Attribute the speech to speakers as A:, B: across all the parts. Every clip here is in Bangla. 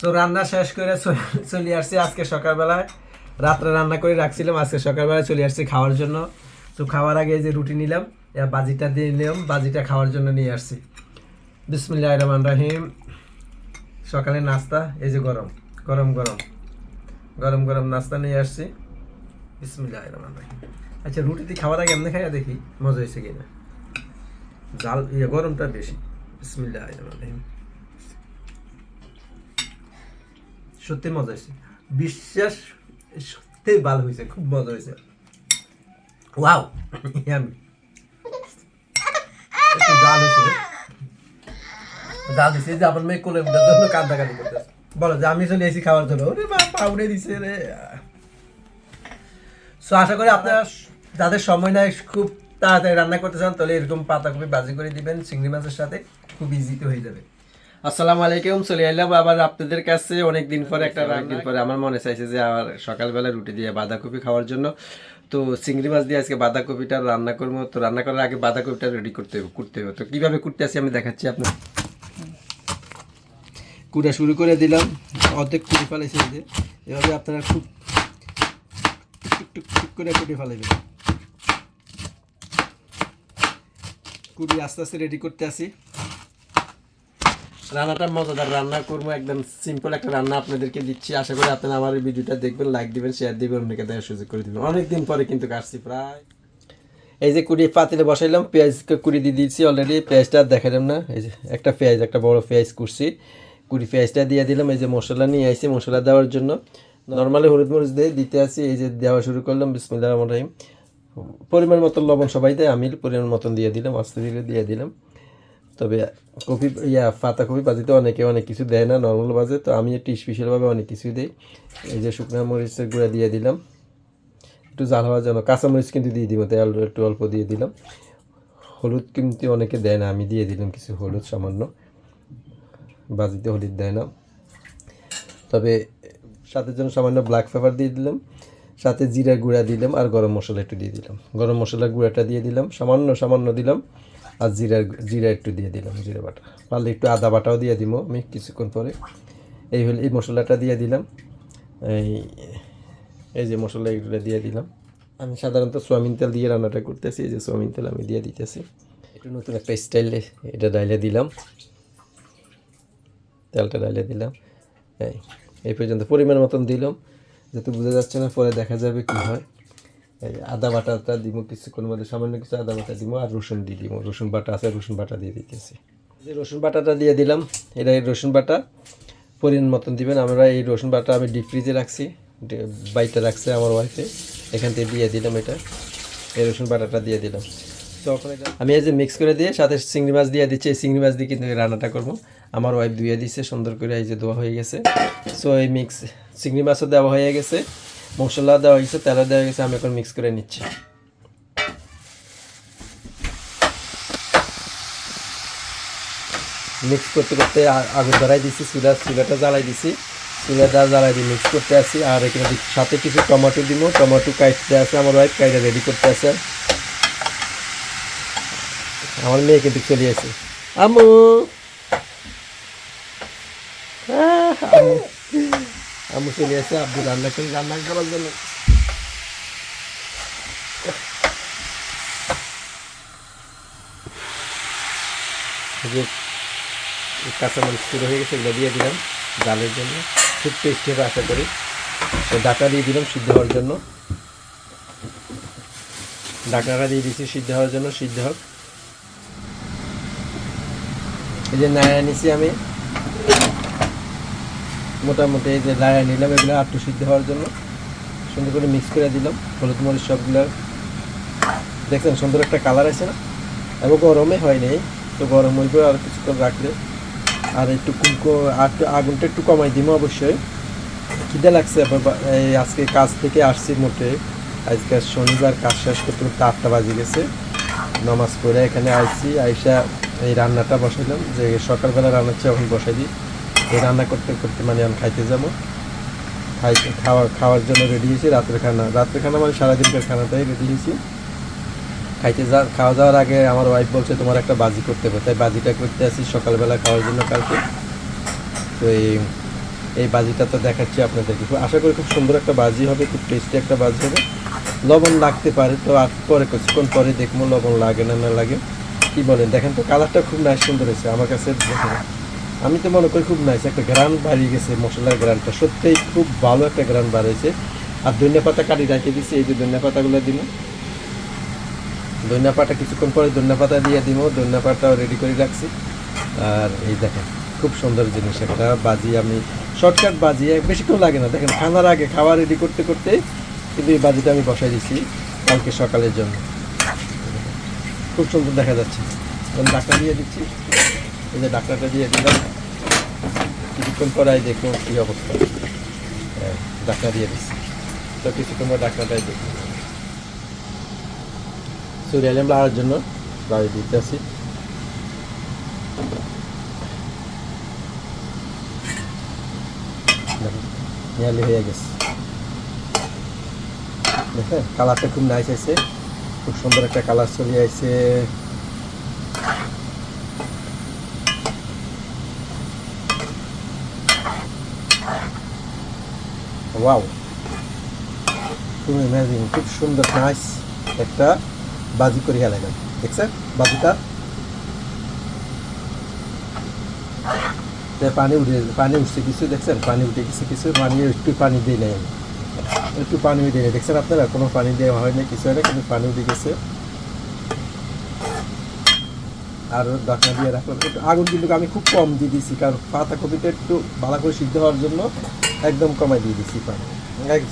A: তো রান্না শেষ করে চলে আসছি আজকে সকালবেলায়। রাত্রে রান্না করে রাখছিলাম, আজকে সকালবেলায় চলে আসছি খাওয়ার জন্য। তো খাওয়ার আগে যে রুটি নিলাম বাজিটা দিয়ে নিলাম, বাজিটা খাওয়ার জন্য নিয়ে আসছি। বিসমিল্লাহ রহমান রাহিম। সকালে নাস্তা, এই যে গরম গরম গরম। গরম গরম নাস্তা নিয়ে আসছি। বিসমিল্লাহ রহমান রাহিম। আচ্ছা রুটি দিয়ে খাওয়ার আগে এমনি খাইয়া দেখি, মজা হয়েছে কিনা। জাল ইয়ে গরমটা বেশি। বিসমিল্লাহ রহমান রাহিম। সত্যি মজা হয়েছে। বিশ্বাস সত্যি ভালো হয়েছে, খুব মজা হয়েছে। ওয়াও যে আমার মেয়ে কোলে উঠার জন্য বলো যে, আমি চলে এসেছি খাওয়ার জন্য। ওরে পাউডে দিছে রে। সো আশা করি আপনারা যাদের সময় নাই, খুব তাড়াতাড়ি রান্না করতে চান, তাহলে এরকম পাতাকপি ভাজি করে দিবেন, চিংড়ি মাছের সাথে, খুব ইজিতে হয়ে যাবে। আসসালামু আলাইকুম চলে এলাম আবার আপনাদের কাছে। অনেক দিন পরে একটা দিন পরে আমার মনে চাইছে যে আবার সকালবেলা রুটি দিয়ে বাঁধাকপি খাওয়ার জন্য। তো চিংড়ি মাছ দিয়ে আজকে বাঁধাকপিটা রান্না করব। তো রান্না করার আগে বাঁধাকপিটা রেডি করতে হবে করতে হবে। তো কীভাবে করতে আসি আমি দেখাচ্ছি আপনার। কুড়া শুরু করে দিলাম। অর্ধেক কুড়ি ফেলেছে যে। এভাবে আপনারা খুব টুক করে কুটি ফেলাইবেন। কুড়ি আস্তে আস্তে রেডি করতে আসি রান্নাটা মজাদার রান্না করব, একদম সিম্পল একটা রান্না আপনাদেরকে দিচ্ছি। আশা করি আপনারা আমার এই ভিডিওটা দেখবেন লাইক দিবেন শেয়ার দিবেন, অন্যকে দেওয়ার সুযোগ করে দিবেন। অনেকদিন পরে কিন্তু কাটছি প্রায়। এই যে কুড়ি পাতিলে বসাইলাম পেঁয়াজকে কুড়ি দিয়ে দিয়েছি অলরেডি পেঁয়াজটা দেখালাম না। এই যে একটা পেঁয়াজ, একটা বড় পেঁয়াজ করছি কুড়ি পেঁয়াজটা দিয়ে দিলাম, এই যে মশলা নিয়ে আসি মশলা দেওয়ার জন্য। নর্মালি হলুদ মরিচ দিয়ে দিতে আসি এই যে দেওয়া শুরু করলাম বিসমিল্লাহ রহমান রহিম। পরিমাণ মতন লবণ সবাই দেয় আমি পরিমাণ মতন দিয়ে দিলাম, আস্তে ধীরে দিয়ে দিলাম। তবে কপি, ইয়া, পাতা কপি বাজিতে অনেকে অনেক কিছু দেয় না নর্মাল বাজে, তো আমি একটু স্পেশালভাবে অনেক কিছু দিই। এই যে শুকনো মরিচের গুঁড়া দিয়ে দিলাম। একটু জাল হওয়ার জন্য কাঁচামরিচ কিন্তু দিয়ে দিব, তাই অল্প, একটু অল্প দিয়ে দিলাম। হলুদ কিন্তু অনেকে দেয় না, আমি দিয়ে দিলাম কিছু হলুদ সামান্য। বাজিতে হলুদ দেয় না। তবে সাথে জন্য সামান্য ব্ল্যাক পেপার দিয়ে দিলাম, সাথে জিরা গুঁড়া দিলাম আর গরম মশলা একটু দিয়ে দিলাম। গরম মশলার গুঁড়াটা দিয়ে দিলাম, সামান্য সামান্য দিলাম। আর জিরা জিরা একটু দিয়ে দিলাম, জিরা বাটা। পারলে একটু আদা বাটাও দিয়ে দিব আমি কিছুক্ষণ পরে। এই হলে, এই মশলাটা দিয়ে দিলাম। এই এই যে মশলা এগুলো দিয়ে দিলাম। আমি সাধারণত সোয়াবিন তেল দিয়ে রান্নাটা করতেছি, এই যে সোয়াবিন তেল আমি দিয়ে দিতেছি। একটু নতুন একটা স্টাইলে এটা ডাইলে দিলাম। তেলটা ডাইলে দিলাম। এই এই পর্যন্ত পরিমাণ মতন দিলাম যেহেতু বোঝা যাচ্ছে না পরে দেখা যাবে কি হয়। আদা বাটাটা দিব কিছুক্ষণ মধ্যে, সামান্য কিছু আদা বাটা দিব আর রসুন দিয়ে দিব রসুন বাটা আছে, রসুন বাটা দিয়ে দিতেছি। যে রসুন বাটাটা দিয়ে দিলাম, এটা এই রসুন বাটা, পরিমাণ মতন দিবেন। আমরা এই রসুন বাটা আমি ডিপ ফ্রিজে রাখছি বাইতে রাখছে আমার ওয়াইফে এখান থেকে দিয়ে দিলাম এটা। এই রসুন বাটাটা দিয়ে দিলাম। আমি এই যে মিক্স করে দিয়ে সাথে চিংড়ি মাছ দিয়ে দিচ্ছি, এই চিংড়ি মাছ দিয়ে কিন্তু রান্নাটা করব। আমার ওয়াইফ ধুয়ে দিচ্ছে সুন্দর করে এই যে ধোয়া হয়ে গেছে। সো এই মিক্স চিংড়ি মাছও দেওয়া হয়ে গেছে। মশলা দেওয়া হয়েছে তেলও দেওয়া গেছে আমি এখন মিক্স করে নিচ্ছি। মিক্স করতে করতে আগুন ধরাই দিছি চুলা, চুলাটা জ্বালাই দিছি চুলাটা জ্বালাই দিয়ে মিক্স করতে আসি, আর এখানে সাথে কিছু টমেটো দিব। টমেটো কাটতে আছে, আমার ওয়াইফ কাইটা রেডি করতে আছে। আমার মেয়ে কিন্তু চলে আসে। আমু আহ, আমু আমু চলে আসে আব্বু রান্না করে রান্না করার জন্য। যে কাঁচামরিচ শুরু হয়ে গেছে দিয়ে দিলাম ডালের জন্য। খুব টেস্টি হবে আশা করি। তো ডাটা দিয়ে দিলাম সিদ্ধ হওয়ার জন্য। ডাকনাটা দিয়ে দিচ্ছি সিদ্ধ হওয়ার জন্য, সিদ্ধ হোক। এই যে নায়া নিছি আমি। মোটামুটি এই যে নায়া নিলাম, এগুলো একটু সিদ্ধ হওয়ার জন্য। সুন্দর করে মিক্স করে দিলাম, হলুদ মরিচ সবগুলো। দেখছেন, সুন্দর একটা কালার আছে না? এবং গরমে হয় নাই, তো গরম হইবে আর কিছুক্ষণ রাখলে। আর একটু আর আগুনটা একটু কমাই দিব অবশ্যই। খিদে লাগছে এই আজকে কাজ থেকে আসছি মোটে। আজকে শনিবার, কাজ শেষ করতে করতে আটটা বাজে গেছে। নামাজ পড়ে এখানে আইছি, আইসা এই রান্নাটা বসাইলাম, যে সকালবেলা রান্না হচ্ছে, এখন বসাই দিই। এই রান্না করতে করতে মানে আমি খাইতে যাব। খাইতে খাওয়া খাওয়ার জন্য রেডি হয়েছি রাতের খানা। রাতের খানা মানে সারাদিনকার খানাটাই রেডি হয়েছি। খাইতে যা খাওয়া যাওয়ার আগে আমার ওয়াইফ বলছে, তোমার একটা বাজি করতে হবে। তাই বাজিটা করতে আসি সকালবেলা খাওয়ার জন্য কালকে। তো এই এই বাজিটা তো দেখাচ্ছি আপনাদেরকে। আশা করি খুব সুন্দর একটা বাজি হবে, খুব টেস্টি একটা বাজি হবে। লবণ লাগতে পারে, তো আর পরে কিছুক্ষণ পরে দেখব, লবণ লাগে না না লাগে। কি বলেন? দেখেন তো কালারটা খুব নাইস সুন্দর হয়েছে। আমার কাছে। আমি তো মনে করি খুব নাইস একটা গ্রান বাড়িয়ে গেছে, মশলার গ্রানটা সত্যিই খুব ভালো একটা গ্রান বাড়িয়েছে। আর ধনিয়া পাতা কাটি রাখে দিছি, এই যে ধনিয়া পাতাগুলো দিন ধনিয়া পাতা কিছুক্ষণ পরে ধনিয়া পাতা দিয়ে দিব, ধনিয়া পাতাও রেডি করে রাখছি। আর এই দেখেন, খুব সুন্দর জিনিস একটা বাজি আমি শর্টকাট বাজি বেশিক্ষণ লাগে না। দেখেন, খানার আগে খাওয়া রেডি করতে করতে কিন্তু এই বাজিটা আমি বসাই দিছি কালকে সকালের জন্য। খুব সুন্দর দেখা যাচ্ছে। ডাক্তার দিয়ে দিচ্ছি। এই যে ডাক্তারটা দিয়ে দিলাম। কিছুক্ষণ পরে আই দেখুন কী অবস্থা। ডাক্তার দিয়ে দিচ্ছি। তো কিছুক্ষণ পর ডাক্তারটাই দেখি সুরিয়ালিয়াম লাগার জন্য। বাড়ি দিতে আসি। নিয়ালি হয়ে গেছে। দেখেন কালারটা খুব নাইস আছে খুব সুন্দর একটা কালার চলে আসছে। ওয়াও খুব ইমাজিং খুব সুন্দর নাইস একটা বাজি করে গেলেন দেখছেন বাজিটা? পানি উঠে, পানি উঠছে কিছু দেখছেন পানি উঠে গেছে কিছু পানি একটু পানি দিই নাই আমি একটু পানি দিই নাই দেখছেন আপনারা? কোনো পানি দেওয়া হয় না কিছু হয় না কিন্তু পানি উঠে গেছে। আর ঢাকনা দিয়ে রাখলাম। একটু আগুন কিন্তু আমি খুব কম দিয়ে দিয়েছি, কারণ পাতা কপিটা একটু ভালো করে সিদ্ধ হওয়ার জন্য একদম কমাই দিয়ে দিয়েছি পানি। এক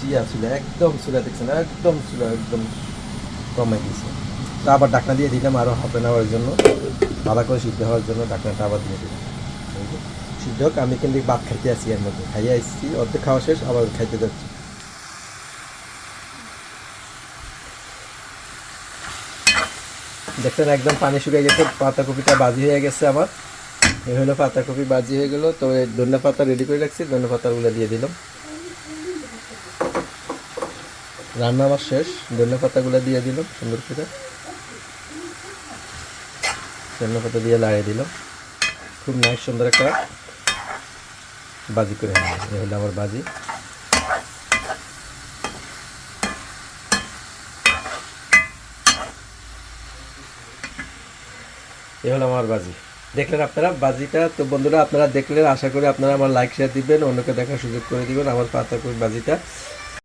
A: একদম ছিল দেখছেন, একদম ছিল একদম কমাই দিয়েছি। তা আবার ডাকনা দিয়ে দিলাম আরও হাফ এন আওয়ারের জন্য। ভালো করে সিদ্ধ হওয়ার জন্য ডাকনাটা আবার দিয়ে দিলাম। সিদ্ধ হোক, আমি কিন্তু ভাত খাইতে আসি এর মধ্যে। খাইয়ে আসছি, অর্ধেক খাওয়া শেষ, আবার খাইতে যাচ্ছি। দেখছেন একদম পানি শুকিয়ে গেছে, পাতাকপিটা বাজি হয়ে গেছে আমার। এই হলো পাতাকপি বাজি হয়ে গেলো। তো এই ধনে পাতা রেডি করে রাখছি, ধনে পাতাগুলো দিয়ে দিলাম। রান্না আমার শেষ, ধনে পাতাগুলো দিয়ে দিলাম সুন্দর করে। ধনে পাতা দিয়ে লাগিয়ে দিলাম। খুব নাইস সুন্দর একটা বাজি করে এই হলো আমার বাজি। এই হলো আমার বাজি। দেখলেন আপনারা? বাজিটা তো বন্ধুরা, আপনারা দেখলেন, আশা করি আপনারা আমার লাইক শেয়ার দিবেন, অন্যকে দেখার সুযোগ করে দিবেন, আমার পাতা বাজিটা।